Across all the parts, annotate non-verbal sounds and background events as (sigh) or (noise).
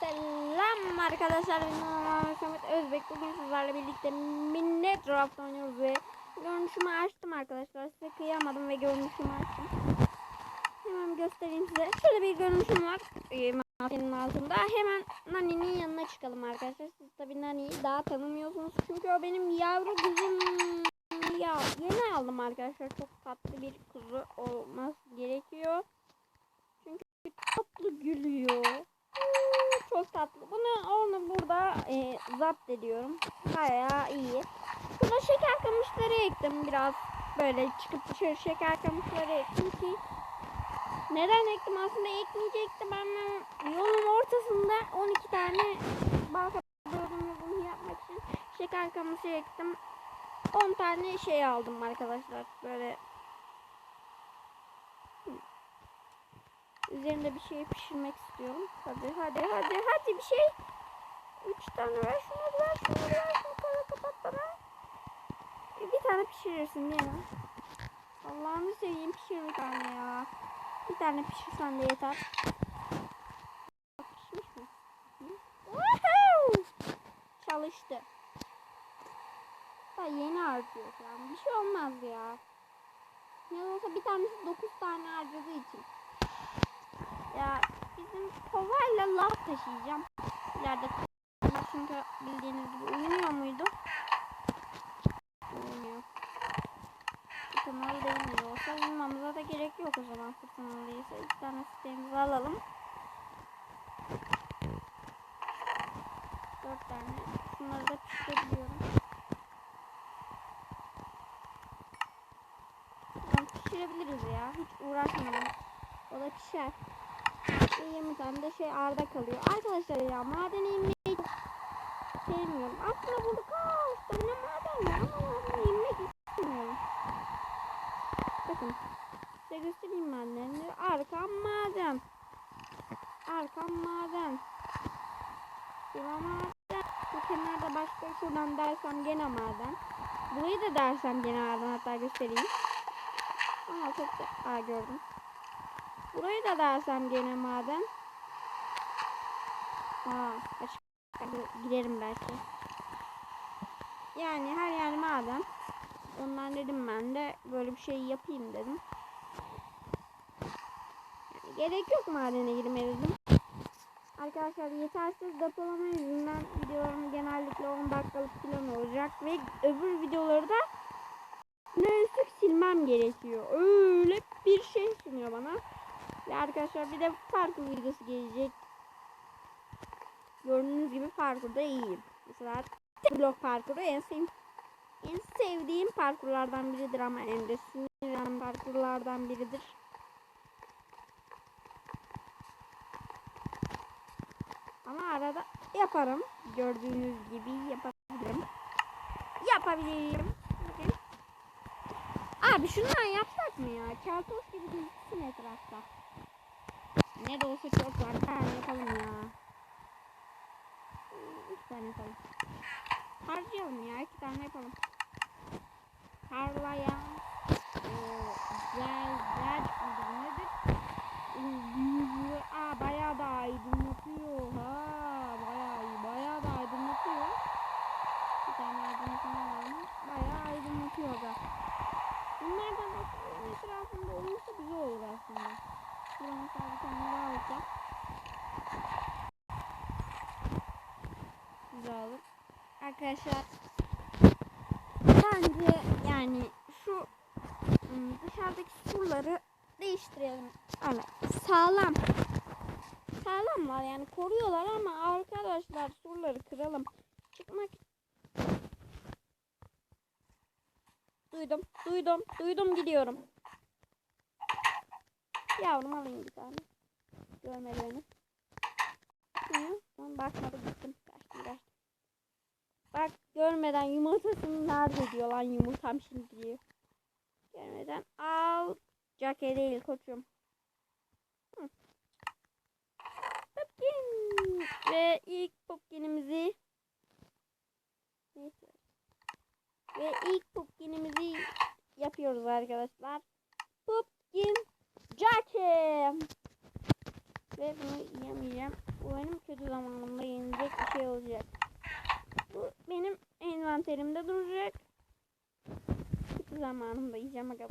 Selam arkadaşlar. Ben Samet Özbek. Bugün sizlerle birlikte minnet draft oynuyoruz ve görünüşümü açtım arkadaşlar. Size kıyamadım ve görünüşümü açtım. Hemen göstereyim size. Şöyle bir görünüşüm var. Ee, Masanın altında. Hemen Nani'nin yanına çıkalım arkadaşlar. Siz tabi Nani'yi daha tanımıyorsunuz. Çünkü o benim yavru kızım. Ya yeni aldım arkadaşlar. Çok tatlı bir kuzu olması gerekiyor. Çünkü tatlı gülüyor. Çok tatlı. Bunu onu burada e, zapt ediyorum. Bayağı iyi. Buna şeker kamışları ektim biraz. Böyle çıkıp dışarı şeker kamışları ektim ki neden ektim aslında ekmeyecektim ama yolun ortasında 12 tane bal kabuğunu bunu yapmak için şeker kamışı ektim. 10 tane şey aldım arkadaşlar. Böyle Üzerinde bir şey pişirmek istiyorum. Hadi hadi hadi hadi bir şey. Üç tane ver şunu ver şunu ver şunu kara kapat bana. E, bir tane pişirirsin değil mi? Allah'ını seveyim pişir bir tane ya. Bir tane pişirsen de yeter. Pişmiş mi? Woohoo! Çalıştı. Daha yeni harcıyor falan. Bir şey olmaz ya. Ne olsa bir tanesi 9 tane harcadığı için. Ya bizim kovayla lav taşıyacağım. İleride çünkü bildiğiniz gibi uyumuyor muydu? Uyumuyor. Fırtınalı değil mi olsa uyumamıza da gerek yok o zaman fırtınalıysa. İki tane sitemizi alalım. Dört tane. Şunları da pişirebiliyorum. Tamam, pişirebiliriz ya. Hiç uğraşmadım. O da pişer. Ve 20 tane de şey arda kalıyor. Arkadaşlar ya madene inmeyi sevmiyorum. Aslında burada kaç tane maden var ama madene inmek istemiyorum. Bakın size göstereyim madenleri. Arkam maden. Arkam maden. Şura maden. Bu kenarda başka şuradan dersem gene maden. Burayı da dersem gene maden hatta göstereyim. Aa çok da Aa, gördüm. Burayı da dersem gene maden. Aa, giderim belki. Yani her yer maden. Ondan dedim ben de böyle bir şey yapayım dedim. Yani gerek yok madene girmeye dedim. Arkadaşlar yetersiz depolama yüzünden videolarım genellikle 10 dakikalık falan olacak ve öbür videoları da silmem gerekiyor. Öyle bir şey sunuyor bana. Ve arkadaşlar bir de parkur videosu gelecek. Gördüğünüz gibi parkurda iyiyim. Mesela blok parkuru en sevdiğim, en sevdiğim parkurlardan biridir ama en de sinirlenen parkurlardan biridir. Ama arada yaparım. Gördüğünüz gibi yapabilirim. Yapabilirim. Bakın. Abi şundan yapsak mı ya? Keltoş gibi gözüksün etrafta. Ne de olsa çok var. Bir tane yapalım ya. Üç tane yapalım. Harcayalım ya. iki tane yapalım. Parlayan. Oo, güzel. Güzel. Nedir? Yüzü. Aa bayağı da aydınlatıyor. Ha bayağı iyi. Bayağı da aydınlatıyor. Bir tane aydınlatma varmış. Bayağı aydınlatıyor da. Bunlardan aslında etrafında olursa güzel olur aslında. Şuraya mesela bir tane daha alacağım. Güzel. Arkadaşlar bence yani şu ım, dışarıdaki surları değiştirelim. Ama sağlam. Sağlamlar yani koruyorlar ama arkadaşlar surları kıralım. Çıkmak Duydum, duydum, duydum gidiyorum. Yavrum alayım bir tane. Görmedi beni. Tamam bakmadı gittim. Kaçtım kaçtım. Bak görmeden yumurtasını nerede diyor lan yumurtam şimdi diyor. Görmeden al. Jackie değil koçum. Hı. Pumpkin. Ve ilk pumpkinimizi Neyse. Ve ilk pumpkinimizi yapıyoruz arkadaşlar. Pumpkin Jackie. Ve bunu yiyemeyeceğim. Bu benim kötü zamanında yenilecek bir şey olacak. Bu benim envanterimde duracak. Kısa zamanında yiyeceğim aga.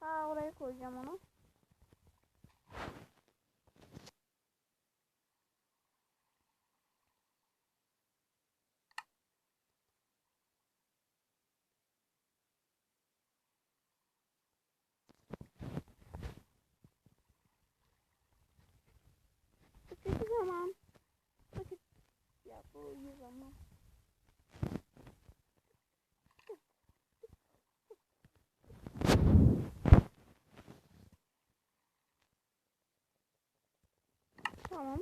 Ta oraya koyacağım onu. Kötü zaman. Bakın. Ya bu iyi zaman. Tamam.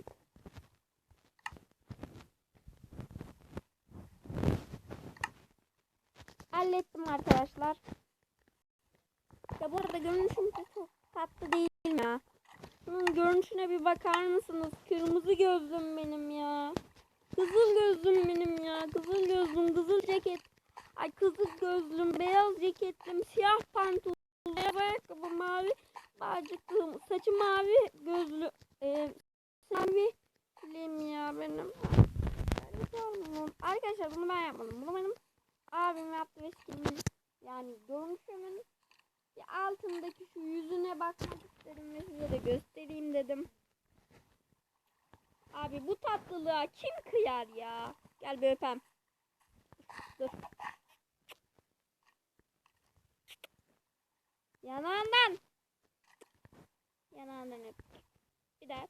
Hallettim arkadaşlar. Ya bu arada görünüşüm çok tatlı değil mi ya? Şunun görünüşüne bir bakar mısınız? Kırmızı gözlüm benim ya. Kızıl gözlüm benim ya. Kızıl gözlüm, kızıl ceket. Ay kızıl gözlüm, beyaz ceketlim, siyah pantolon, ayakkabı, mavi bağcıklığım, saçı mavi gözlü, e, mavi lim ya benim. Arkadaşlar bunu ben yapmadım. Bunu benim abim yaptı ve skinimin yani görünüşümün altındaki şu yüzüne bakmak istedim ve size de göstereyim dedim. Abi bu tatlılığa kim kıyar ya? Gel bir öpem. Dur. Yanağından. Yanağından öp. Bir daha.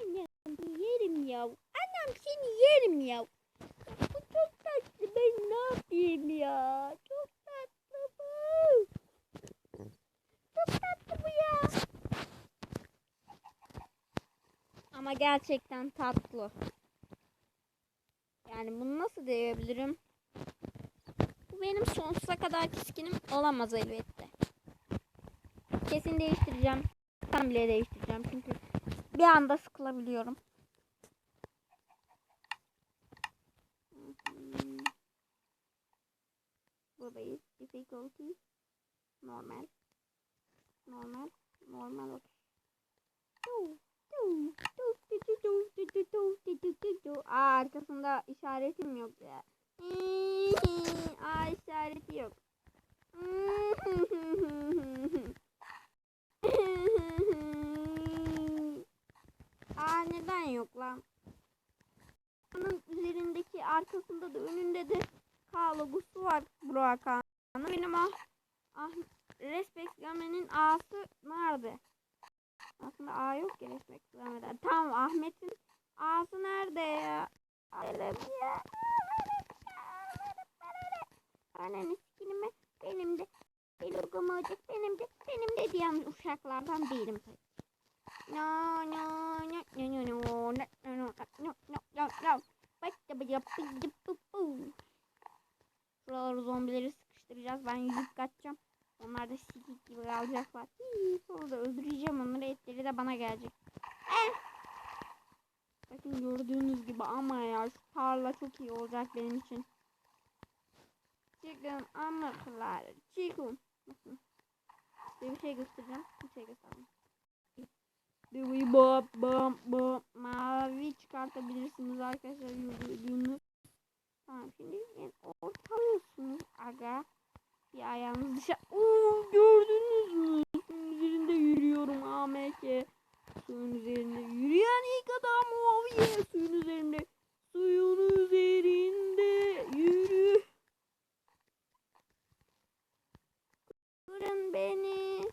Annem yerim ya. Annem seni yerim ya. Bu çok tatlı. Ben ne yapayım ya? Çok tatlı bu. Çok tatlı bu ya. Ama gerçekten tatlı. Yani bunu nasıl diyebilirim? Bu benim sonsuza kadar skinim olamaz elbette. Kesin değiştireceğim. Tam bile değiştireceğim çünkü bir anda sıkılabiliyorum. Hmm. Buradayız. Difficulty. Normal. Normal. Normal 30. Aa, arkasında işaretim yok ya. Aa işareti yok. Aa neden yok lan? Onun üzerindeki arkasında da önünde de K logosu var Burak Ağa'nın. Benim ah, ah Respect Game'nin A'sı nerede? Aslında A yok ki Respect Game'de. Tamam Ahmet'in A'sı nerede ya? Bir ya. Ananı sikilime benim de bir logom olacak benim de benim de diyen uşaklardan değilim tabii. No no no no no no no no no no no. Şuraları zombileri sıkıştıracağız. Ben yüzüp kaçacağım. Onlar da sikik gibi kalacaklar. Hii, sonra da öldüreceğim onları. Etleri de bana gelecek. Eh. Bakın gördüğünüz gibi ama ya şu tarla çok iyi olacak benim için. Çıkın amaçlar. Çıkın. Bakın. Size bir şey göstereceğim. Bir şey göstereyim. Dıvı bop bop bop mavi çıkartabilirsiniz arkadaşlar yürüdüğünüz. Tamam şimdi yani ortalıyorsunuz aga. Bir ayağınız dışarı. Oo gördünüz mü? Suyun üzerinde yürüyorum AMK. Suyun üzerinde yürüyen ilk adam o. Suyun üzerinde. Suyun üzerinde yürü. Kurun beni.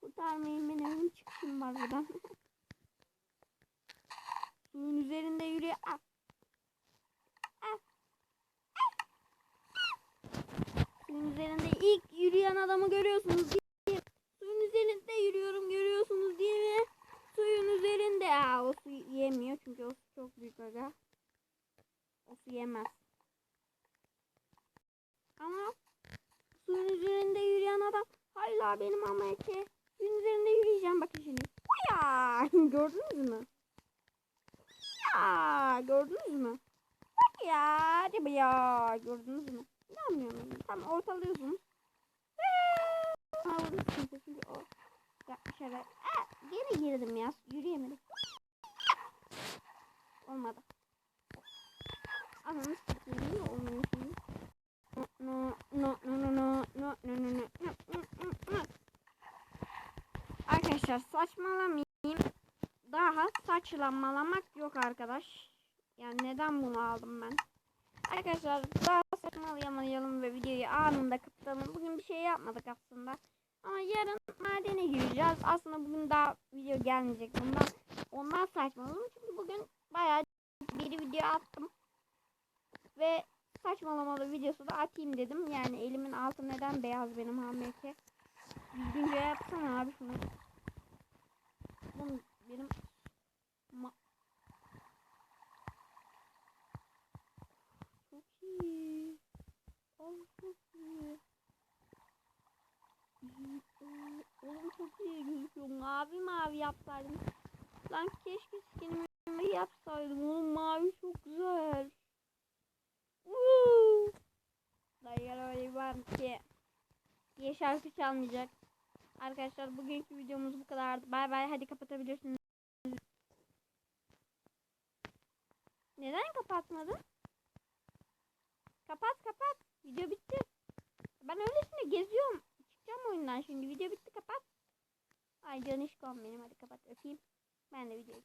Kurtarmayın beni. Benim çıkışım var buradan. Suyun üzerinde yürü. Ah. Ah. Suyun üzerinde ilk yürüyen adamı görüyorsunuz değil mi? Suyun üzerinde yürüyorum görüyorsunuz değil mi? Suyun üzerinde. Aa, o su yemiyor çünkü o su çok büyük aga. O su yemez. Ama suyun üzerinde yürüyen adam hala benim ama eke. Suyun üzerinde yürüyeceğim bakın şimdi. Ya (laughs) gördünüz mü? Ya gördünüz mü? Ya değil mi ya gördünüz mü? İnanmıyorum yani. Tam ortalıyorsun. Ağladı sıkıntı çünkü o. Ya şöyle. Aa, geri girdim ya. Yürüyemedim. Olmadı. Ananı sıkıntı olmuyor şimdi. No no no no no no no no no no Arkadaşlar saçmalamayayım. Daha saçlanmalamak yok arkadaş. Yani neden bunu aldım ben? Arkadaşlar daha saçmalayamayalım ve videoyu anında kapatalım. Bugün bir şey yapmadık aslında. Ama yarın madene gireceğiz. Aslında bugün daha video gelmeyecek. Bundan ondan saçmaladım. Çünkü bugün bayağı bir video attım. Ve saçmalamalı videosu da atayım dedim. Yani elimin altı neden beyaz benim hamleki. Düzgünce yapsana abi şunu. Bunun benim ma çok iyi. Oh çok iyi. İyi, oo, Oğlum çok Mavi mavi yapsaydım. Lan keşke skinimi yapsaydım. Oğlum mavi çok güzel. Uuu. Dayılar öyle var ki. Diye şarkı çalmayacak. Arkadaşlar bugünkü videomuz bu kadardı. Bay bay hadi kapatabilirsiniz. Neden kapatmadın? Kapat kapat. Video bitti. Ben öylesine geziyorum. Çıkacağım oyundan şimdi. Video bitti kapat. Ay canişkom benim hadi kapat öpeyim. Ben de videoyu